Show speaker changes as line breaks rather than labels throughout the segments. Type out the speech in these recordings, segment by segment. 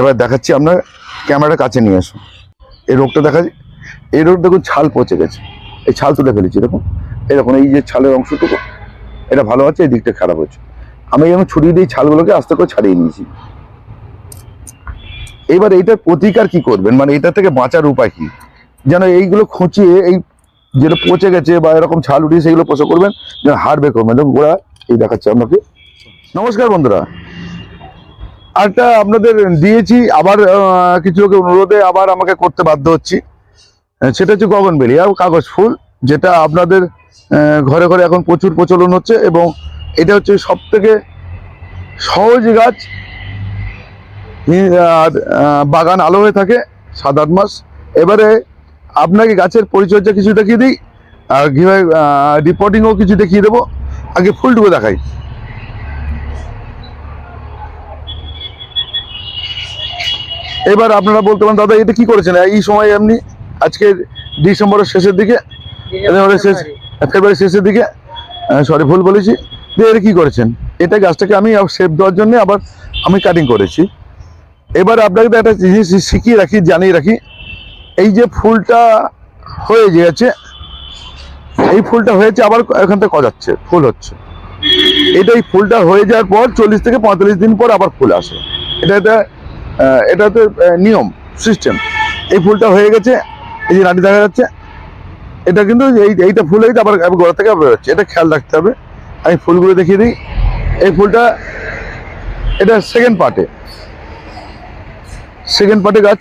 এবার দেখাচ্ছি আপনার ক্যামেরাটা কাছে নিয়ে আসুন। এই রোগটা দেখা এই রোগ দেখুন, ছাল পচে গেছে। এই ছাল তুলে ফেলেছি, দেখুন। এরকম এই যে ছালের অংশটুকু, এটা ভালো আছে, এই দিকটা খারাপ হচ্ছে আমি যেমন ছুরি দিয়ে ছালগুলোকে আস্তে করে ছাড়িয়ে নিয়েছি। এবার এইটার প্রতিকার কি করবেন? মানে এটা থেকে বাঁচার উপায় কি? যেন এইগুলো খুঁচিয়ে, এই যেটা পচে গেছে বা এরকম ছাল উঠিয়ে, সেগুলো পোষা করবেন, যেন হাড় বের করবেন। দেখুন, গোড়া, এই দেখাচ্ছে আপনাকে। নমস্কার বন্ধুরা। আরটা আপনাদের দিয়েছি, আবার কিছু লোকের অনুরোধে আবার আমাকে করতে বাধ্য হচ্ছি। সেটা হচ্ছে গগনবেলি আর কাগজ ফুল, যেটা আপনাদের ঘরে ঘরে এখন প্রচুর প্রচলন হচ্ছে এবং এটা হচ্ছে সব থেকে সহজ গাছ। আর বাগান আলো হয়ে থাকে সাত আট মাস। এবারে আপনাকে গাছের পরিচর্যা কিছু দেখিয়ে দিই, আর কীভাবে রিপোর্টিংও কিছু দেখিয়ে দেবো। আগে ফুলটুকু দেখাই। এবার আপনারা বলতে পারেন, দাদা এটা কি করেছেন? এই সময় এমনি আজকে ডিসেম্বরের শেষের দিকে শেষ শেষের দিকে সরি ভুল বলেছি যে এটা কি করেছেন? এটা গাছটাকে আমি শেপ দেওয়ার জন্য আবার আমি কাটিং করেছি। এবার আপনাকে একটা জিনিস শিখিয়ে রাখি, জানিয়ে রাখি। এই যে ফুলটা হয়ে গেছে, এই ফুলটা হয়েছে আবার এখান থেকে গজাচ্ছে ফুল হচ্ছে। এটা এই ফুলটা হয়ে যাওয়ার পর চল্লিশ থেকে পঁয়তাল্লিশ দিন পর আবার ফুল আসে। এটা এটা এটা তো নিয়ম সিস্টেম এই ফুলটা হয়ে গেছে, এই যে নাটি দেখা যাচ্ছে, এটা কিন্তু এই, এইটা ফুল হয়েছে আবার গোড়া থেকে আবার বেরোচ্ছে, এটা খেয়াল রাখতে হবে। আমি ফুলগুলো দেখিয়ে দিই। এই ফুলটা, এটা সেকেন্ড পার্টে সেকেন্ড পার্টে গাছ।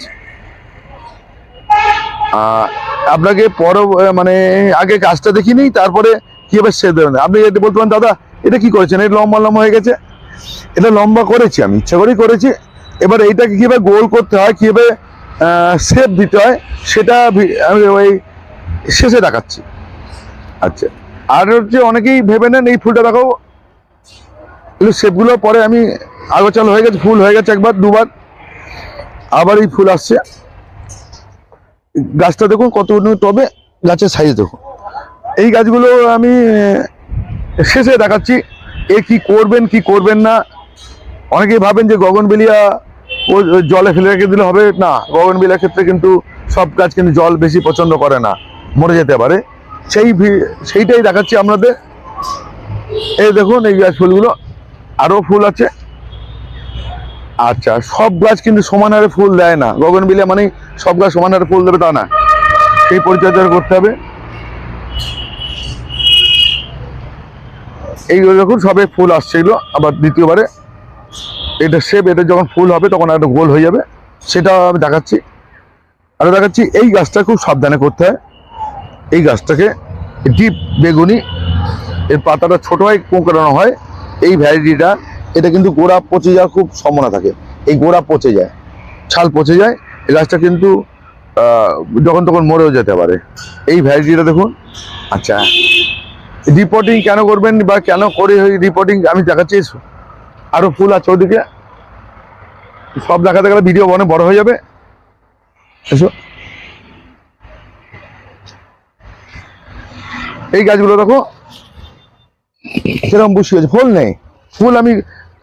আপনাকে পর মানে আগে গাছটা দেখিনি নিই তারপরে কীভাবে সে দেবেন আপনি এটা বলতে পারেন, দাদা, এটা কি করেছেন? এটা লম্বা লম্বা হয়ে গেছে। এটা লম্বা করেছি আমি, ইচ্ছা করেই করেছি। এবার এইটাকে কীভাবে গোল করতে হয়, কীভাবে শেপ দিতে হয়, সেটা আমি ওই শেষে দেখাচ্ছি। আচ্ছা আর হচ্ছে অনেকেই ভেবে নেন এই ফুলটা দেখাবো এগুলো শেপগুলো পরে আমি আগোচাল হয়ে গেছে, ফুল হয়ে গেছে একবার, দুবার। আবার এই ফুল আসছে। গাছটা দেখুন কত টবে গাছের সাইজ দেখুন। এই গাছগুলো আমি শেষে দেখাচ্ছি। এ কি করবেন কি করবেন না? অনেকেই ভাবেন যে গগনবেলিয়া ও জলে ফেলে রেখে দিলে হবে না। গগনবেলিয়ার ক্ষেত্রে কিন্তু সব গাছ কিন্তু জল বেশি পছন্দ করে না। মরে যেতে পারে। সেই সেইটাই দেখাচ্ছি আপনাদের। এই দেখুন, এই গাছ ফুলগুলো। আরও ফুল আছে। আচ্ছা সব গাছ কিন্তু সমান হারে ফুল দেয় না। গগনবিলিয়া মানে সব গাছ সমান হারে ফুল দেবে তা না। সেই পরিচর্যা করতে হবে। এইগুলো দেখুন, সবে ফুল আসছে এগুলো। আবার দ্বিতীয়বারে এটা শেপ এটা যখন ফুল হবে তখন একটা গোল হয়ে যাবে। সেটা আমি দেখাচ্ছি। আরও দেখাচ্ছি, এই গাছটা খুব সাবধানে করতে হয়। এই গাছটাকে ডিপ বেগুনি, এর পাতাটা ছোটো হয়, কোঁকড়ানো হয়। এই ভ্যারাইটিটা, এটা কিন্তু গোড়া পচে যাওয়ার খুব সম্ভাবনা থাকে। এই গোড়া পচে যায়, ছাল পচে যায়। এই গাছটা কিন্তু যখন তখন মরেও যেতে পারে। এই ভ্যারাইটিটা দেখুন। আচ্ছা রিপোর্টিং কেন করবেন বা কেন করে রিপোর্টিং আমি দেখাচ্ছি। আরও ফুল আছে ওদিকে। সব দেখাতে গেলে ভিডিও অনেক বড় হয়ে যাবে। এসো। এই গাছগুলো দেখো সেরকম বুসি হয়েছে। ফুল নেই। ফুল আমি,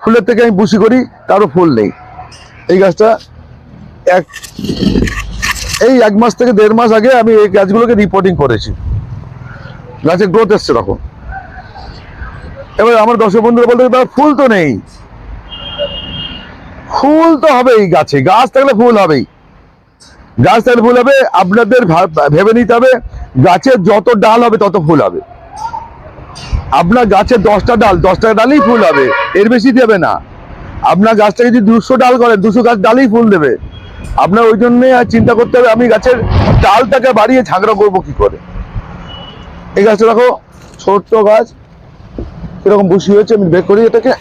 ফুলের থেকে আমি বুসি করি, তারও ফুল নেই। এই গাছটা এক, এই এক মাস থেকে দেড় মাস আগে আমি এই গাছগুলোকে রিপোর্টিং করেছি। গাছের গ্রোথ এসছে তখন। এবার আমার দর্শক বন্ধুরা বলতে তার ফুল তো নেই। ফুল তো হবেই গাছে, গাছ থাকলে ফুল হবেই। গাছ থাকলে ফুল হবে, আপনাদের ভেবে নিতে হবে, গাছের যত ডাল হবে তত ফুল হবে। আপনার গাছের দশটা ডাল, দশটা ডালই ফুল হবে, এর বেশি দেবে না। আপনার গাছটাকে যদি দুশো ডাল করেন, দুশো গাছ ডালই ফুল দেবে। আপনার ওই জন্যে আর চিন্তা করতে হবে, আমি গাছের ডালটাকে বাড়িয়ে ঝাঁকড়া করব কি করে? এই গাছটা দেখো, ছোট্ট গাছ। এরকম বসি হয়েছে, আমি বের করি এটাকে।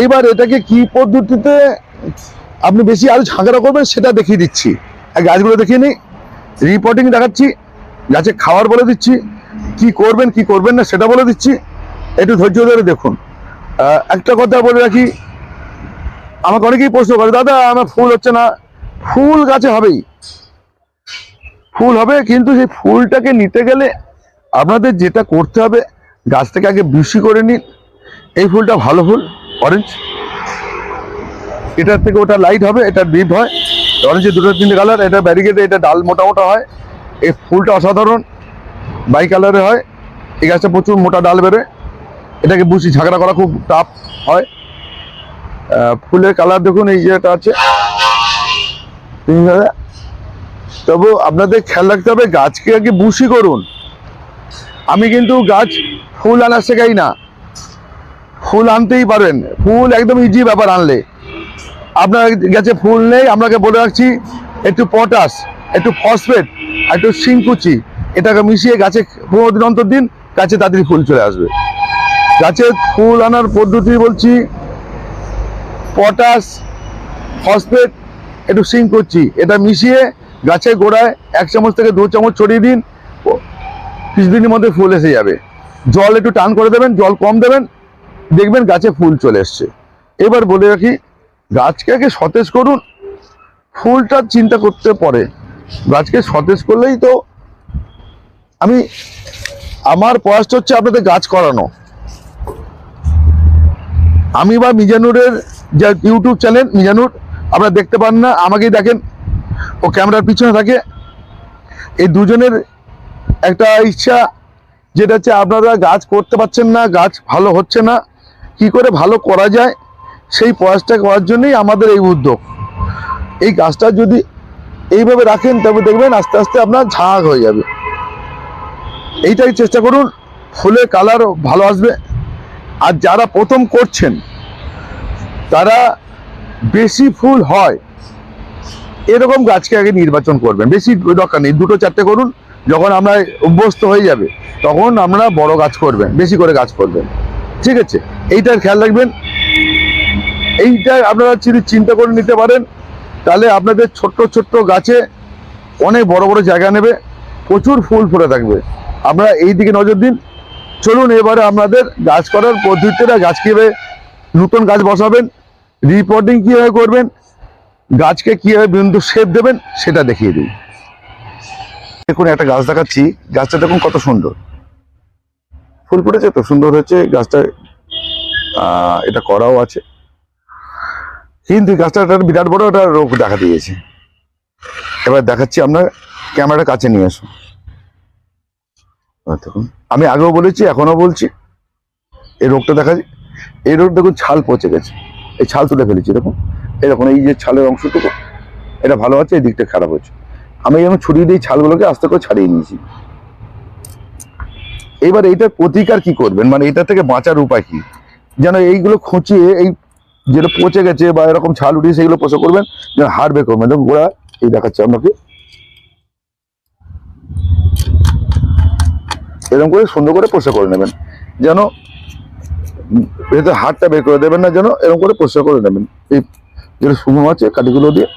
এইবার এটাকে কি পদ্ধতিতে আপনি বেশি আরও ঝাঁকড়া করবেন, সেটা দেখিয়ে দিচ্ছি। গাছগুলো দেখিয়ে নিই। রিপোর্টিং দেখাচ্ছি, গাছে খাওয়ার বলে দিচ্ছি। কি করবেন কি করবেন না, সেটা বলে দিচ্ছি। একটু ধৈর্য ধরে দেখুন। একটা কথা বলে রাখি। আমাকে অনেকেই প্রশ্ন করে, দাদা, আমার ফুল হচ্ছে না। ফুল গাছে হবেই। ফুল হবে, কিন্তু সেই ফুলটাকে নিতে গেলে আপনাদের যেটা করতে হবে, গাছটাকে আগে বিশি করে নিন। এই ফুলটা ভালো ফুল অরেঞ্জ এটার থেকে ওটা লাইট হবে, এটা ডিপ হয়। অরেঞ্জের দুটো তিনটে কালার এটা ব্যারিকেডে এটা ডাল মোটা মোটা হয়। এই ফুলটা অসাধারণ বাই কালারে হয়। এই গাছটা প্রচুর মোটা ডাল বেরোয়। এটাকে বুঝি ঝাগড়া করা খুব টাফ হয়। ফুলের কালার দেখুন, এই যে এটা আছে। তিন হাজার। তবু আপনাদের খেয়াল রাখতে হবে, গাছকে আগে বুশি করুন। আমি কিন্তু গাছ ফুল আনা শেখাই না। ফুল আনতেই পারেন। ফুল একদম ইজি ব্যাপার আনলে। আপনার গাছে ফুল নেই আপনাকে বলে রাখছি, একটু পটাশ, একটু ফসফেট, আর একটু শিংকুচি, এটাকে মিশিয়ে গাছে পনেরো দিন অন্তর দিন, গাছে তাড়াতাড়ি ফুল চলে আসবে। গাছে ফুল আনার পদ্ধতি বলছি, পটাশ, ফসফেট, একটু শিংকুচি, এটা মিশিয়ে গাছের গোড়ায় এক চামচ থেকে দু চামচ ছড়িয়ে দিন কিছুদিনের মধ্যে ফুল এসে যাবে। জল একটু টান করে দেবেন, জল কম দেবেন, দেখবেন গাছে ফুল চলে এসছে। এবার বলে রাখি, গাছকে আগে সতেজ করুন, ফুলটা চিন্তা করতে পরে গাছকে সতেজ করলেই তো আমি, আমার প্রয়াসটা হচ্ছে আপনাদের গাছ করানো। আমি বা মিজানুরের যা ইউটিউব চ্যানেল, মিজানুর, আপনারা দেখতে পান না, আমাকেই দেখেন। ও ক্যামেরার পিছনে থাকে। এই দুজনের একটা ইচ্ছা, যেটা হচ্ছে আপনারা গাছ করতে পারছেন না, গাছ ভালো হচ্ছে না, কি করে ভালো করা যায়, সেই প্রয়াসটা করার জন্যই আমাদের এই উদ্যোগ। এই গাছটা যদি এইভাবে রাখেন তবে দেখবেন আস্তে আস্তে আপনার ঝাঁক হয়ে যাবে। এইটাই চেষ্টা করুন, ফুলের কালার ভালো আসবে। আর যারা প্রথম করছেন, তারা বেশি ফুল হয় এরকম গাছকে আগে নির্বাচন করবেন। বেশি দরকার নেই, দুটো চারটে করুন, যখন আমরা অভ্যস্ত হয়ে যাবে, তখন আমরা বড় গাছ করবেন, বেশি করে গাছ করবেন। ঠিক আছে? এইটার খেয়াল রাখবেন। এইটা আপনারা যদি চিন্তা করে নিতে পারেন, তাহলে আপনাদের ছোট্ট ছোট্ট গাছে অনেক বড় বড় জায়গা নেবে, প্রচুর ফুল ফুলে থাকবে। আপনারা এই দিকে নজর দিন। চলুন এবারে আপনাদের গাছ করার পদ্ধতিটা গাছ কীভাবে নতুন গাছ বসাবেন রিপোর্টিং কীভাবে করবেন গাছকে কীভাবে বিন্দু শেপ দেবেন সেটা দেখিয়ে দিই। দেখুন, একটা গাছ দেখাচ্ছি। গাছটা দেখুন কত সুন্দর। ফুল ফুটেছে তো, সুন্দর হয়েছে। গাছটা এটা করাও আছে। কিন্তু গাছটা একটা বিরাট বড় একটা রোগ দেখা দিয়েছে। এবার দেখাচ্ছি আপনার ক্যামেরাটা কাছে নিয়ে আসুন। দেখুন, আমি আগেও বলেছি, এখনও বলছি। এই রোগটা দেখা, এই রোগ দেখুন, ছাল পচে গেছে। এই ছাল তুলে ফেলেছি, দেখুন। এরকম এই যে ছালের অংশটুকু, এটা ভালো আছে, এই দিকটা খারাপ হচ্ছে আমি যেমন ছড়িয়ে দিয়ে ছালগুলোকে আস্তে করে ছাড়িয়ে নিয়েছি। এবার এইটার প্রতিকার কি করবেন? মানে এটা থেকে বাঁচার উপায় কি? যেন এইগুলো খুঁচিয়ে, এই যেটা পচে গেছে বা এরকম ছাল উঠিয়ে সেগুলো পোষা করবেন, যেন হাড় বের করবেন। দেখুন, গোড়া, এই দেখাচ্ছে আপনাকে। এরকম করে সুন্দর করে পোষা করে নেবেন। যেন ভেতরে হাড়টা বের করে দেবেন না, যেন এরকম করে পোষা করে নেবেন। এই যেটা শুকনো আছে কাঠিগুলো দিয়ে।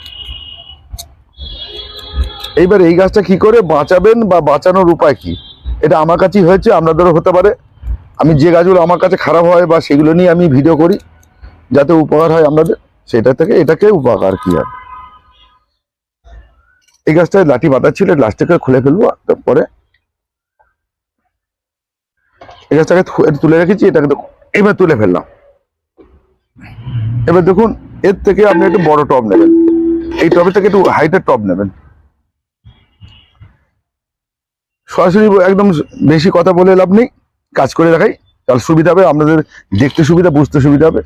এইবার এই গাছটা কি করে বাঁচাবেন বা বাঁচানোর উপায় কি? এটা আমার কাছেই হয়েছে, আপনাদেরও হতে পারে। আমি যে গাছগুলো আমার কাছে খারাপ হয় বা সেগুলো নিয়ে আমি ভিডিও করি, যাতে উপকার হয় আপনাদের, সেটা থেকে এটাকে উপকার কি হয় এই গাছটায় লাঠি বাঁধা ছিল লাস্টটাকে খুলে ফেলব, তারপরে এই গাছটাকে তুলে রেখেছি, এটাকে এবার তুলে ফেললাম। এবার দেখুন এর থেকে আপনি একটু বড় টব নেবেন। এই টবের থেকে একটু হাইটের টব নেবেন। সরাসরি একদম বেশি কথা বলে লাভ নেই। কাজ করে দেখাই। তাহলে সুবিধা হবে, আপনাদের দেখতে সুবিধা, বুঝতে সুবিধা হবে।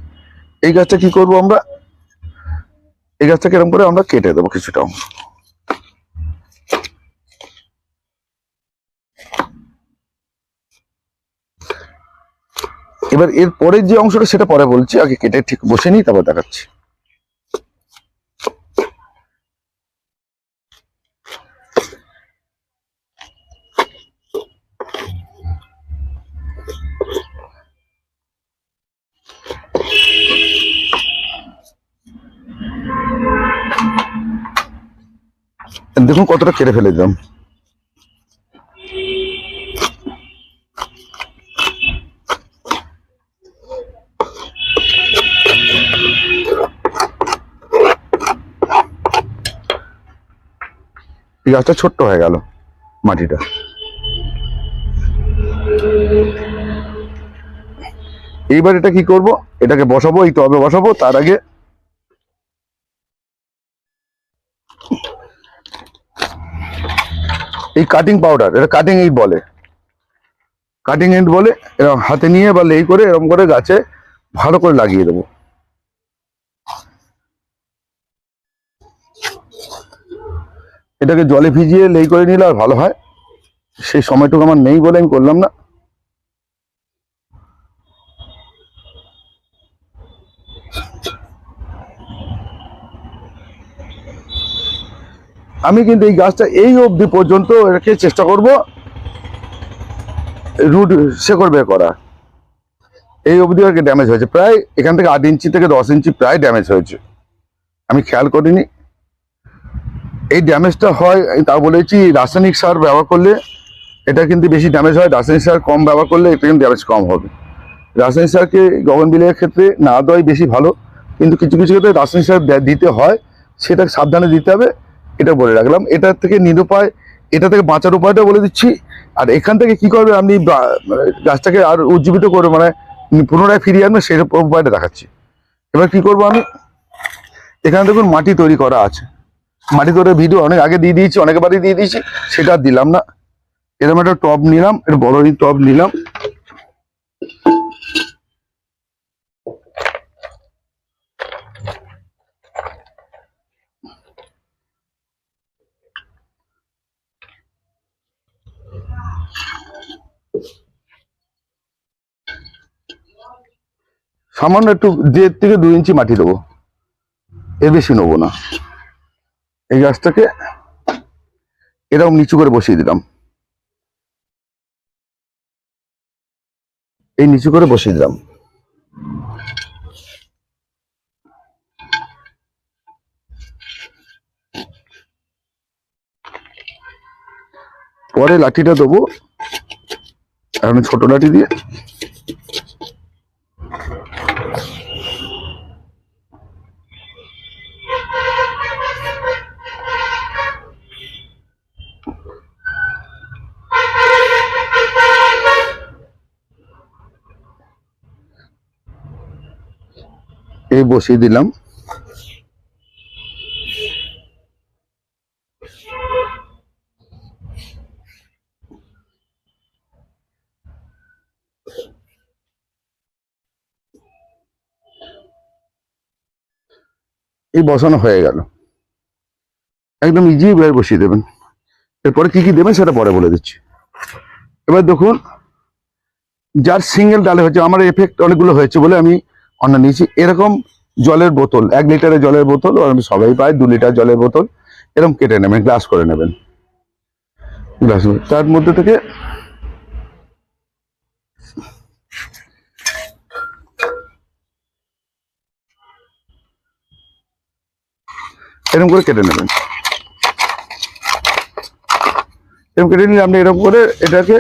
এই গাছটা কি করব আমরা? এই গাছটাকে এরকম করে আমরা কেটে দেবো কিছুটা অংশ। এবার এর পরের যে অংশটা, সেটা পরে বলছি। আগে কেটে ঠিক বসে নিই, তারপর দেখাচ্ছি। দেখুন কতটা কেটে ফেলে দিলাম। এই গাছটা ছোট্ট হয়ে গেল মাটিটা। এইবার এটা কি করব? এটাকে বসাবো, এই টবে বসাবো, তার আগে এই কাটিং পাউডার এটা কাটিং এইট বলে। কাটিং এইট বলে এরকম হাতে নিয়ে বা লেই করে এরকম করে গাছে ভালো করে লাগিয়ে দেবো। এটাকে জলে ভিজিয়ে লেই করে নিলে আর ভালো হয়। সেই সময়টুকু আমার নেই বলে আমি করলাম না। আমি কিন্তু এই গাছটা এই অবধি পর্যন্ত এটাকে চেষ্টা করব রুট শেকড় বের করা। এই অবধি আর কি ড্যামেজ হয়েছে। প্রায় এখান থেকে আট ইঞ্চি থেকে দশ ইঞ্চি প্রায় ড্যামেজ হয়েছে। আমি খেয়াল করিনি। এই ড্যামেজটা হয়, আমি তা বলেছি, রাসায়নিক সার ব্যবহার করলে এটা কিন্তু বেশি ড্যামেজ হয়। রাসায়নিক সার কম ব্যবহার করলে এটা কিন্তু ড্যামেজ কম হবে। রাসায়নিক সারকে গগন বিলের ক্ষেত্রে না দেওয়াই বেশি ভালো। কিন্তু কিছু কিছু ক্ষেত্রে রাসায়নিক সার দিতে হয় সেটা সাবধানে দিতে হবে। এটা বলে রাখলাম। এটা থেকে নিরুপায় এটা থেকে বাঁচার উপায়টা বলে দিচ্ছি। আর এখান থেকে কি করবে? আপনি মানে গাছটাকে আর উজ্জীবিত করে মানে পুনরায় ফিরিয়ে আনবে, সেই উপায়টা দেখাচ্ছি। এবার কি করব আমি? এখানে দেখুন মাটি তৈরি করা আছে। মাটি তৈরি ভিডিও অনেক আগে দিয়ে দিয়েছি, অনেকবারই দিয়ে দিয়েছি, সেটা দিলাম না। এরকম একটা টব নিলাম, একটা বড় টব নিলাম। সামান্য একটু দেড় থেকে দুই ইঞ্চি মাটি দেবো। এর বেশি নেব না। এই গাছটাকে এরকম নিচু করে বসিয়ে দিলাম। এই নিচু করে বসিয়ে দিলাম। পরে লাঠিটা দেবো। এখন ছোট লাঠি দিয়ে এই বসিয়ে দিলাম। এই বসানো হয়ে গেল। একদম ইজি বের বসিয়ে দেবেন। এরপরে কি কি দেবেন সেটা পরে বলে দিচ্ছি। এবার দেখুন, যার সিঙ্গেল ডালে হয়েছে, আমার এফেক্ট অনেকগুলো হয়েছে বলে আমি অন্য নিয়েছি। এরকম জলের বোতল, এক লিটারের জলের বোতল আমি সবাই পাই, দু লিটার জলের বোতল, এরকম কেটে নেবেন, গ্লাস করে নেবেন। গ্লাস তার মধ্যে থেকে এরকম করে কেটে নেবেন। এরকম কেটে নিলে আপনি এরকম করে এটাকে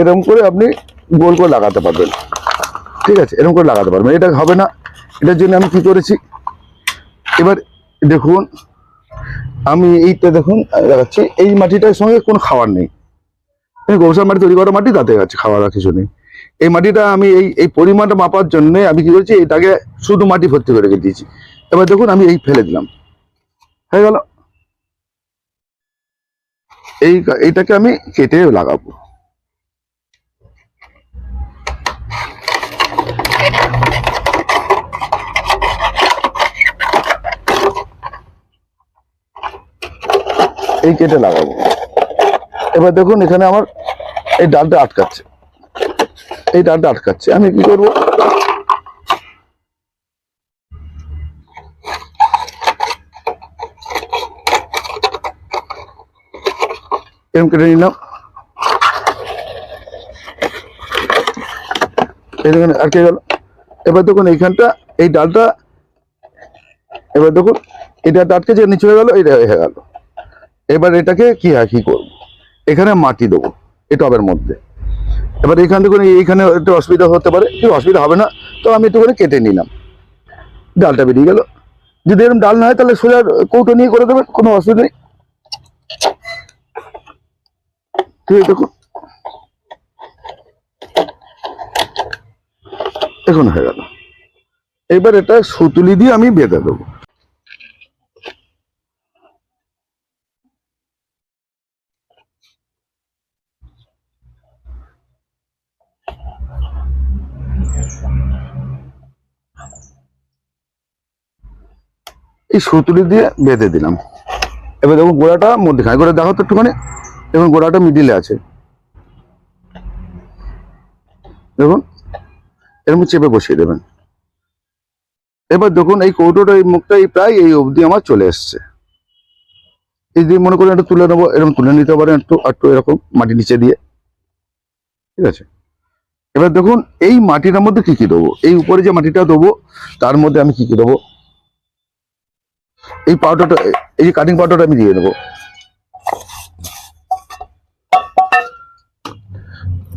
এরকম করে আপনি গোল করে লাগাতে পারবেন। ঠিক আছে, এরকম করে লাগাতে পারবেন এটা হবে না, এটার জন্য আমি কি করেছি? এবার দেখুন, আমি এইটা দেখুন দেখাচ্ছি এই মাটিটার সঙ্গে কোনো খাবার নেই। গৌসার মাটি তৈরি করা মাটি, তাতে আছে, খাওয়ার আর কিছু নেই। এই মাটিটা আমি এই এই পরিমাণটা মাপার জন্য আমি কি করেছি, এটাকে শুধু মাটি ভর্তি করে রেখে দিয়েছি। এবার দেখুন, আমি এই ফেলে দিলাম। হয়ে গেল। এই, এইটাকে আমি কেটে লাগাবো। এই কেটে লাগাবো। এবার দেখুন, এখানে আমার এই ডালটা আটকাচ্ছে। এই ডালটা আটকাচ্ছে। আমি কি করব? এরকম কেটে নিলাম। দেখুন, আটকে গেল। এবার দেখুন এইখানটা, এই ডালটা, এবার দেখুন, এটা আটকে যে নিচে গেল এটা হয়ে গেল। এবার এটাকে কি হয়, কি করব? এখানে মাটি দেবো, এই টবের মধ্যে। এবার এখান থেকে এইখানে একটু অসুবিধা হতে পারে কি অসুবিধা হবে না। তো আমি একটু করে কেটে নিলাম। ডালটা বেরিয়ে গেল। যদি এরকম ডাল না হয়, তাহলে সোজা কৌটো নিয়ে করে দেবেন, কোনো অসুবিধা নেই। ঠিক দেখুন এখন হয়ে গেল। এবার এটা সুতুলি দিয়ে আমি বেঁধে দেবো। এই সুতুলি দিয়ে বেঁধে দিলাম। এবার দেখুন গোড়াটা মধ্যেখানে গোড়া দেখো তো একটুখানি, দেখুন গোড়াটা মিডিলে আছে। দেখুন এরকম চেপে বসিয়ে দেবেন। এবার দেখুন এই কৌটোটা, এই মুখটা প্রায় এই অবধি আমার চলে এসছে। এই দিয়ে মনে করেন একটু তুলে নেব এরকম তুলে নিতে পারেন একটু একটু এরকম মাটি নিচে দিয়ে। ঠিক আছে? এবার দেখুন এই মাটিটার মধ্যে কি কি দেবো? এই উপরে যে মাটিটা দেবো, তার মধ্যে আমি কি কি দেবো? এই পাউডারটা, এই যে কাটিং পাউডারটা আমি দিয়ে দেবো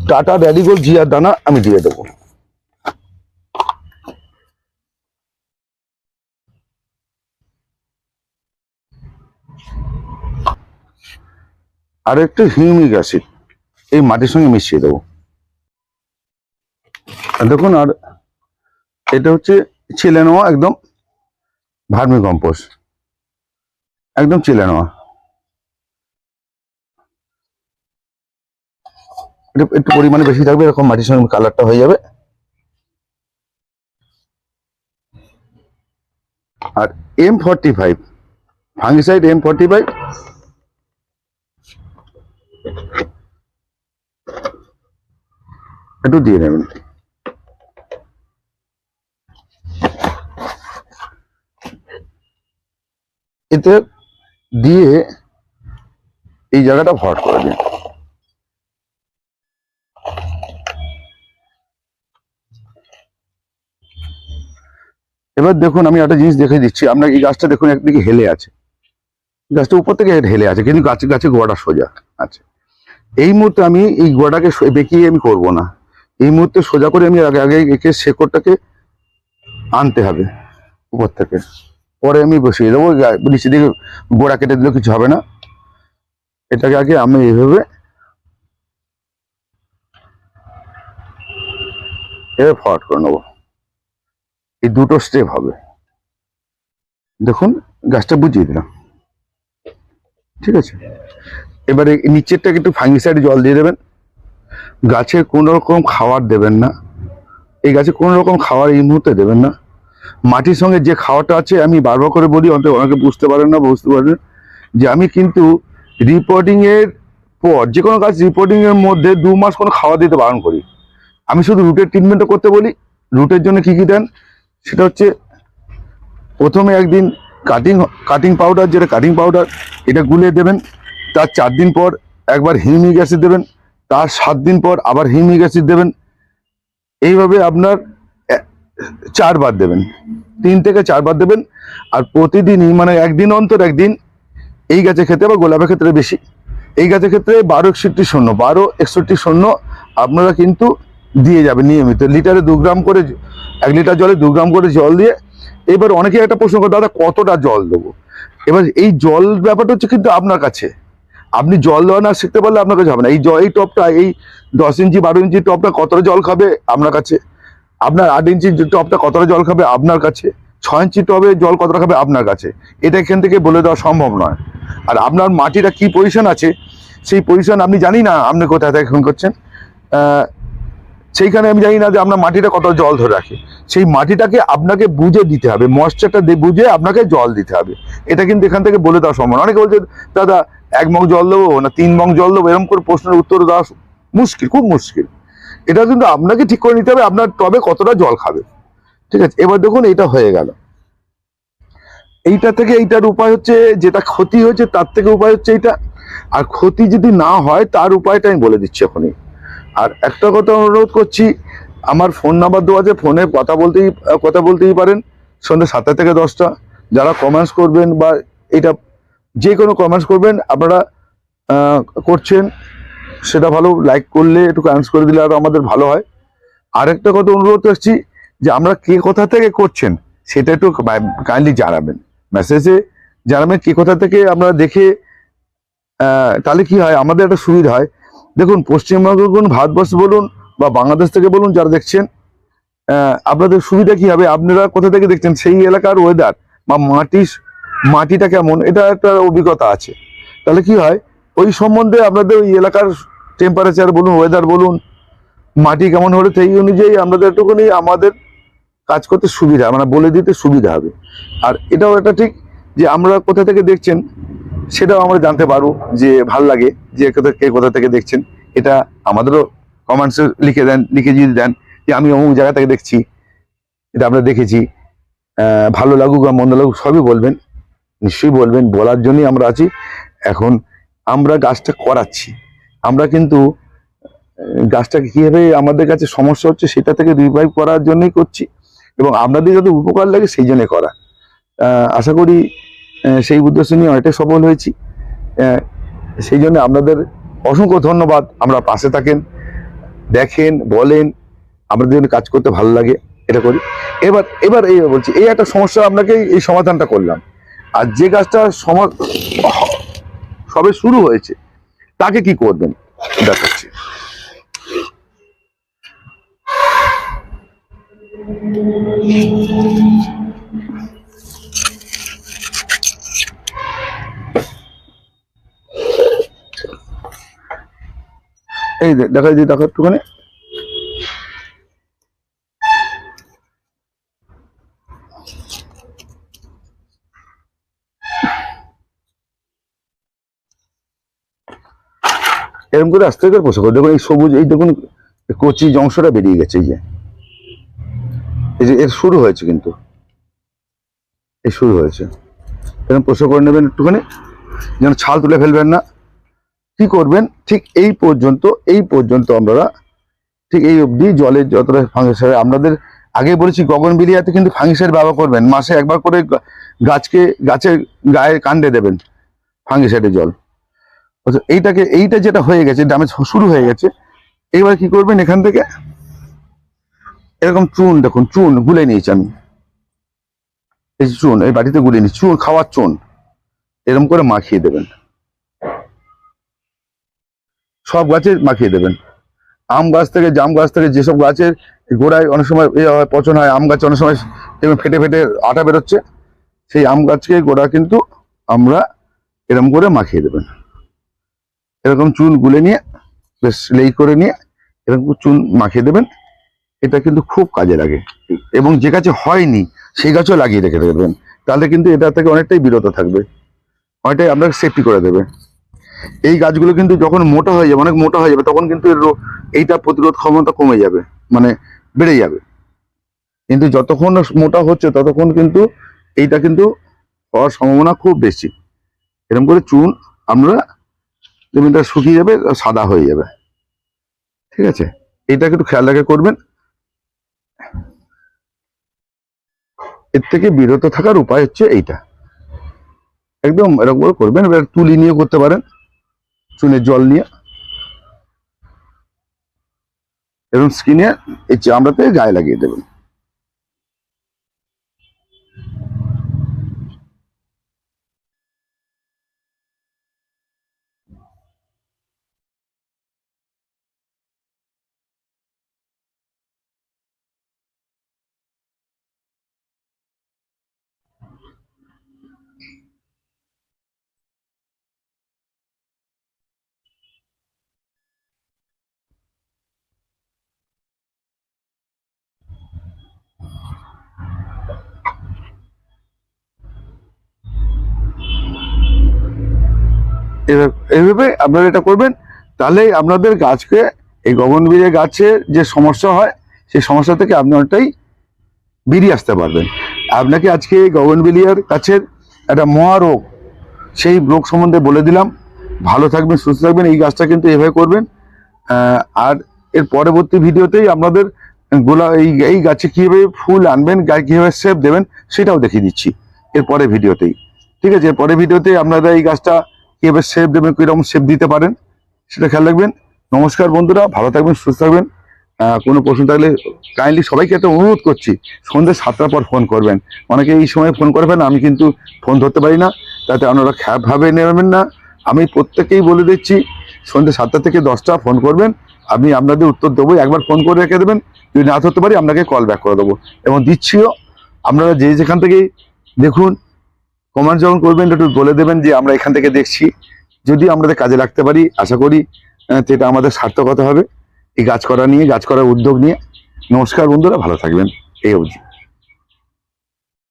টাটা র্যাডিগোল জিয়ার দানা আমি দিয়ে দেবো। আর একটু হিউমিক অ্যাসিড, এই মাটির সঙ্গে মিশিয়ে দেবো। দেখুন, আর এটা হচ্ছে ছেলে নেওয়া একদম ভার্মি কম্পোস্ট। একদম ছেলে নেওয়া একটু একটু পরিমাণে বেশি থাকবে, এরকম মাটির সঙ্গে কালারটা হয়ে যাবে। আর M forty five fungicide M forty five একটু দিয়ে নেবেন। এতে দিয়ে এই জায়গাটা ভরাট করে দিন। এবার দেখুন, আমি একটা জিনিস দেখে দিচ্ছি। আপনার এই গাছটা দেখুন, একদিকে হেলে আছে। গাছটা উপর থেকে হেলে আছে, কিন্তু গাছে গাছে গোড়াটা সোজা আছে। এই মুহূর্তে আমি এই গোড়াটাকে বেঁকিয়ে আমি করব না। এই মুহূর্তে সোজা করে আমি আগে আগে একে শেকড়টাকে আনতে হবে উপর থেকে। পরে আমি বসিয়ে দেবো নিচে দিকে গোড়া কেটে দিলেও কিছু হবে না। এটাকে আগে আমি এইভাবে এভাবে ফরওয়ার্ড করে নেব। এই দুটো স্টেপ হবে। দেখুন, গাছটা বুঝিয়ে দিলাম। ঠিক আছে? এবারে নিচেরটাকে একটু ফাঙ্গিসাইড জল দিয়ে দেবেন। গাছে কোনো রকম খাবার দেবেন না। এই গাছে কোনো রকম খাবার এই মুহূর্তে দেবেন না। মাটির সঙ্গে যে খাওয়াটা আছে, আমি বারবার করে বলি, অন্তত অনেকে বুঝতে পারেন না, বুঝতে পারেন যে আমি কিন্তু রিপোর্টিংয়ের পর, যে কোনো গাছ রিপোর্টিংয়ের মধ্যে দু মাস কোনো খাওয়া দিতে বারণ করি। আমি শুধু রুটের ট্রিটমেন্টটা করতে বলি। রুটের জন্য কি কি দেন? সেটা হচ্ছে প্রথমে একদিন কাটিং কাটিং পাউডার যেটা কাটিং পাউডার এটা গুলিয়ে দেবেন। তার চার দিন পর একবার হিউমিক অ্যাসিড দেবেন, তার সাত দিন পর আবার হিউমিক অ্যাসিড দেবেন। এইভাবে আপনার চারবার দেবেন। তিন থেকে চারবার দেবেন, আর প্রতিদিনই মানে একদিন অন্তর একদিন, এই গাছের ক্ষেত্রে বা গোলাপের ক্ষেত্রে বেশি। এই গাছের ক্ষেত্রে বারো একষট্টি শূন্য, বারো একষট্টি শূন্য আপনারা কিন্তু দিয়ে যাবেন নিয়মিত। লিটারে দু গ্রাম করে এক লিটার জলে দু গ্রাম করে জল দিয়ে, এবার অনেকে একটা প্রশ্ন করে, দাদা, কতটা জল দেবো? এবার এই জল ব্যাপারটা হচ্ছে কিন্তু আপনার কাছে। আপনি জল দেওয়া না শিখতে পারলে আপনার কাছে হবে না। এই জল এই টপটা, এই দশ ইঞ্চি, বারো ইঞ্চি টপটা কতটা জল খাবে আপনার কাছে? আপনার আট ইঞ্চি টপটা কতটা জল খাবে আপনার কাছে? ছয় ইঞ্চি টবে জল কতটা খাবে আপনার কাছে? এটা এখান থেকে বলে দেওয়া সম্ভব নয়। আর আপনার মাটিটা কি পজিশন আছে? সেই পজিশন আপনি জানি না আপনি কোথায় থেকে ফোন করছেন। সেইখানে আমি জানি না যে আপনার মাটিটা কত জল ধরে রাখে। সেই মাটিটাকে আপনাকে বুঝে দিতে হবে ময়েশ্চারটা বুঝে আপনাকে জল দিতে হবে। এটা কিন্তু এখান থেকে বলে দেওয়া সম্ভব অনেকে বলছে, দাদা, এক মগ জল দেবো না তিন মগ জল দেবো? এরকম করে প্রশ্নের উত্তর দেওয়া মুশকিল, খুব মুশকিল। এটা কিন্তু আপনাকে ঠিক করে নিতে হবে, আপনার টবে কতটা জল খাবে। ঠিক আছে, এবার দেখুন এটা হয়ে গেল। এইটা থেকে এইটার উপায় হচ্ছে, যেটা ক্ষতি হয়েছে তার থেকে উপায় হচ্ছে এইটা। আর ক্ষতি যদি না হয়, তার উপায়টা আমি বলে দিচ্ছি এখনই। আর একটা কথা অনুরোধ করছি, আমার ফোন নাম্বার দেওয়া আছে ফোনে কথা বলতেই কথা বলতেই পারেন, সন্ধ্যে সাতটা থেকে দশটা। যারা কমেন্টস করবেন বা এটা যে কোনো কমেন্টস করবেন, আপনারা করছেন, সেটা ভালো লাইক করলে একটু কমেন্টস করে দিলে আরও আমাদের ভালো হয়। আরেকটা কথা অনুরোধ করছি, যে আমরা কে কোথা থেকে করছেন, সেটা একটু কাইন্ডলি জানাবেন। মেসেজে জানাবেন কে কোথা থেকে, আমরা দেখে তাহলে কি হয়, আমাদের একটা সুবিধা হয়। দেখুন পশ্চিমবঙ্গ বলুন, ভারতবর্ষ বলুন, বা বাংলাদেশ থেকে বলুন, যারা দেখছেন আপনাদের সুবিধা কি হবে? আপনারা কোথা থেকে দেখছেন? সেই এলাকার ওয়েদার বা মাটি, মাটিটা কেমন? এটা একটা অভিজ্ঞতা আছে। তাহলে কি হয়? ওই সম্বন্ধে আপনাদের ওই এলাকার টেম্পারেচার বলুন ওয়েদার বলুন, মাটি কেমন হলে, সেই অনুযায়ী আমাদের একটুখানি আমাদের কাজ করতে সুবিধা মানে বলে দিতে সুবিধা হবে। আর এটাও একটা ঠিক যে, আমরা কোথা থেকে দেখছেন? সেটাও আমরা জানতে পারব যে ভালো লাগে যে কোথা কে কোথা থেকে দেখছেন। এটা আমাদেরও কমেন্টসে লিখে দেন, লিখে যদি দেন যে আমি অমুক জায়গা থেকে দেখছি, এটা আমরা দেখেছি। ভালো লাগুক বা মন্দ লাগুক সবই বলবেন, নিশ্চয়ই বলবেন, বলার জন্যই আমরা আছি। এখন আমরা গাছটা করাচ্ছি। আমরা কিন্তু গাছটাকে কীভাবে আমাদের কাছে সমস্যা হচ্ছে সেটা থেকে রিভাইভ করার জন্যই করছি এবং আপনাদের যাতে উপকার লাগে সেই জন্যে করা। আশা করি সেই উদ্দেশ্য নিয়ে অনেকটাই সফল হয়েছি। সেই জন্য আপনাদের অসংখ্য ধন্যবাদ। আমরা পাশে থাকেন, দেখেন, বলেন আমাদের জন্য কাজ করতে ভালো লাগে, এটা করি। এবার এবার এই বলছি, এই একটা সমস্যা আপনাকে এই সমাধানটা করলাম। আর যে গাছটা সবে শুরু হয়েছে, তাকে কি করবেন? দেখাচ্ছি। এই দেখা দিই দেখো একটুখানি। এরকম করে আস্তে করে পোষা করে। দেখুন এই সবুজ, এই দেখুন কচি অংশটা বেরিয়ে গেছে, এই যে। এই যে, এর শুরু হয়েছে কিন্তু। এই শুরু হয়েছে। এরকম পোষা করে নেবেন একটুখানি। যেন ছাল তুলে ফেলবেন না। কি করবেন? ঠিক এই পর্যন্ত এই পর্যন্ত আমরা ঠিক এই অবধি জলের যতটা ফাঙ্গিসাইড আপনাদের আগে বলেছি গগন বিলিয়াতে কিন্তু ফাঙ্গিসাইড ব্যবহার করবেন। মাসে একবার করে গাছকে গাছের গায়ে কাণ্ডে দেবেন ফাঙ্গিসাইডের জল। আচ্ছা, এইটাকে এইটা যেটা হয়ে গেছে ড্যামেজ শুরু হয়ে গেছে এবার কি করবেন এখান থেকে? এরকম চুন দেখুন চুন গুলে নিয়েছি আমি। এই চুন এই বাড়িতে গুলে নিয়েছি চুন খাওয়ার চুন এরকম করে মাখিয়ে দেবেন। সব গাছে মাখিয়ে দেবেন। আম গাছ থেকে, জাম গাছ থেকে যেসব গাছের গোড়ায় অনেক সময় এ হয়, পচন হয়, আম গাছ অনেক সময় ফেটে ফেটে আটা বেরোচ্ছে, সেই আম গাছকে গোড়া কিন্তু আমরা এরকম করে মাখিয়ে দেবেন। এরকম চুন গুলে নিয়ে, বেশ লেই করে নিয়ে এরকম চুন মাখিয়ে দেবেন। এটা কিন্তু খুব কাজে লাগে। এবং যে গাছে হয়নি, সেই গাছও লাগিয়ে রেখে দেবেন। তাহলে কিন্তু এটা থেকে অনেকটাই বিরত থাকবে। অনেকটাই আপনাকে সেফটি করে দেবে। এই গাছগুলো কিন্তু যখন মোটা হয়ে যাবে, অনেক মোটা হয়ে যাবে, তখন কিন্তু এর এইটা প্রতিরোধ ক্ষমতা কমে যাবে মানে বেড়ে যাবে। কিন্তু যতক্ষণ মোটা হচ্ছে, ততক্ষণ কিন্তু এইটা কিন্তু হওয়ার সম্ভাবনা খুব বেশি। এরকম করে চুন আমরা জমিটা শুকিয়ে যাবে, সাদা হয়ে যাবে। ঠিক আছে? এটা একটু খেয়াল রেখে করবেন। এর থেকে বিরত থাকার উপায় হচ্ছে এইটা। একদম এরকম করে করবেন, এবার তুলি নিয়ে করতে পারেন। চুনের জল নিয়ে এরকম স্কিনে এই চামড়াতে গায়ে লাগিয়ে দেবেন এভাবে- এইভাবে আপনারা এটা করবেন তাহলে আপনাদের গাছকে, এই গগনবিরে গাছের যে সমস্যা হয়, সেই সমস্যা থেকে আপনি অনেকটাই বেরিয়ে আসতে পারবেন। আপনাকে আজকে গগনবিলিয়ার গাছের একটা মহারোগ সেই রোগ সম্বন্ধে বলে দিলাম। ভালো থাকবেন, সুস্থ থাকবেন, এই গাছটা কিন্তু এভাবে করবেন। আর এর পরবর্তী ভিডিওতেই আপনাদের গোলা, এই এই গাছে কীভাবে ফুল আনবেন, গায়ে কীভাবে শেপ দেবেন, সেটাও দেখিয়ে দিচ্ছি। এর পরের ভিডিওতেই। ঠিক আছে, এর পরের ভিডিওতে আপনারা এই গাছটা কীভাবে শেপ দেবেন, কীরকম শেপ দিতে পারেন, সেটা খেয়াল রাখবেন। নমস্কার বন্ধুরা, ভালো থাকবেন, সুস্থ থাকবেন। কোনো প্রশ্ন থাকলে কাইন্ডলি সবাইকে একটা অনুরোধ করছি, সন্ধ্যে সাতটার পর ফোন করবেন। অনেকে এই সময় ফোন করবেন, আমি কিন্তু ফোন ধরতে পারি না, তাতে আপনারা খ্যাপভাবে নেবেন না। আমি প্রত্যেকেই বলে দিচ্ছি, সন্ধ্যে সাতটা থেকে দশটা ফোন করবেন। আমি আপনাদের উত্তর দেবো, একবার ফোন করে রেখে দেবেন। যদি না ধরতে পারি, আপনাকে কল ব্যাক করে দেবো। এবং দিচ্ছিও, আপনারা যে যেখান থেকে দেখুন কমেন্ট যখন করবেন, একটু বলে দেবেন যে আমরা এখান থেকে দেখছি। যদি আমাদের কাজে লাগতে পারি, আশা করি সেটা আমাদের সার্থকতা হবে। এই গাছ করা নিয়ে গাছ করার উদ্যোগ নিয়ে। নমস্কার বন্ধুরা, ভালো থাকবেন। এই অবধি।